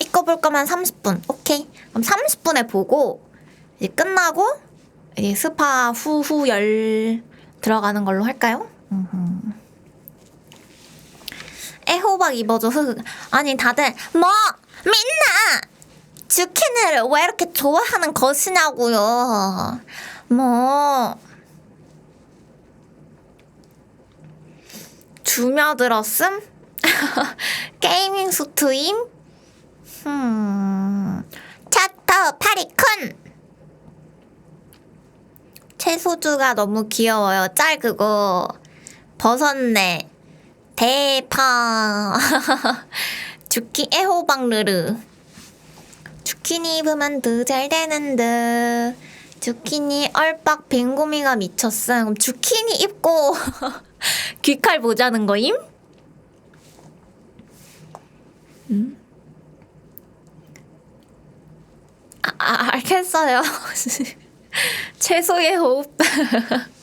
이거 볼 거면 30분. 오케이. 그럼 30분에 보고 이제 끝나고 이제 스파 후후 열 들어가는 걸로 할까요? 애호박 입어줘. 흐흐. 아니 다들 뭐 민나 주키니를 왜 이렇게 좋아하는 것이냐고요. 뭐 주며들었음? 게이밍 수트임? 채소주가 너무 귀여워요. 짤 그거. 벗었네. 대파. 주키 애호박르르. 주키니 입으면 더잘 되는데. 주키니 얼빡 뱅고미가 미쳤음. 그럼 주키니 입고 귀칼 보자는 거임? 음? 아, 아 알겠어요. 최소의 호흡. 빰